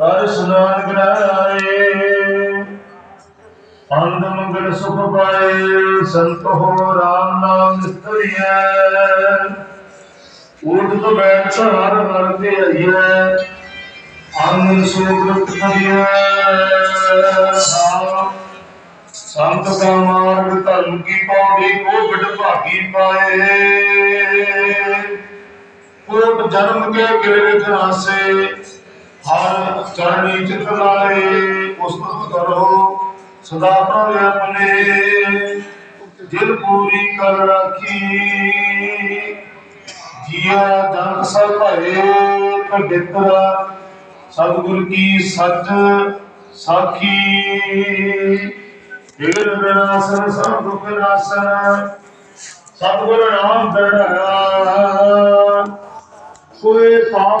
ਕਰ ਸੁਨਾਨ ਗਰਾਏ ਅੰਦ ਮੰਗਲ ਸੁਖ ਪਾਏ, ਸੰਤ ਹੋ ਰਾਮ ਨਾਮ ਨਿਸਤਰੀਐ। ਊਟ ਤੋਂ ਬੈਠ ਹਰ ਹਰ ਤੇ ਆਈਐ ਆਨੰਦ ਸੋਗ ਕਰੀਐ ਸੰਤ ਕਾ ਮਾਰਗ ਧਰਮ ਕੀ ਪੌੜੀ ਕੋ ਬਿਡ ਭਾਗੀ ਪਾਏ। ਕੋਟ ਜਨਮ ਕੇ ਗਿਰ ਵਿਖ ਹਰ ਚਰਣੀ ਚਿਤ ਲਾਏ ਉਸਤਤ ਕਰੋ, ਸਦਾ ਪ੍ਰਭ ਆਪਣੇ। ਦਿਲ ਪੂਰੀ ਕਰ ਰਾਖੀ। ਜੀਆ ਜਨ ਸਭ ਭਏ ਪੰਡਿਤ ਸਤਿਗੁਰ ਕੀ ਸੱਚ ਸਾਖੀ। ਵਿਗਨ ਵਿਨਾਸ਼ਨ ਸਭ ਦੁਖ ਨਾਸ਼ਨ ਸਤਿਗੁਰ ਨਾਮ ਦਰੜਾ ਕੋਈ ਪਾਪ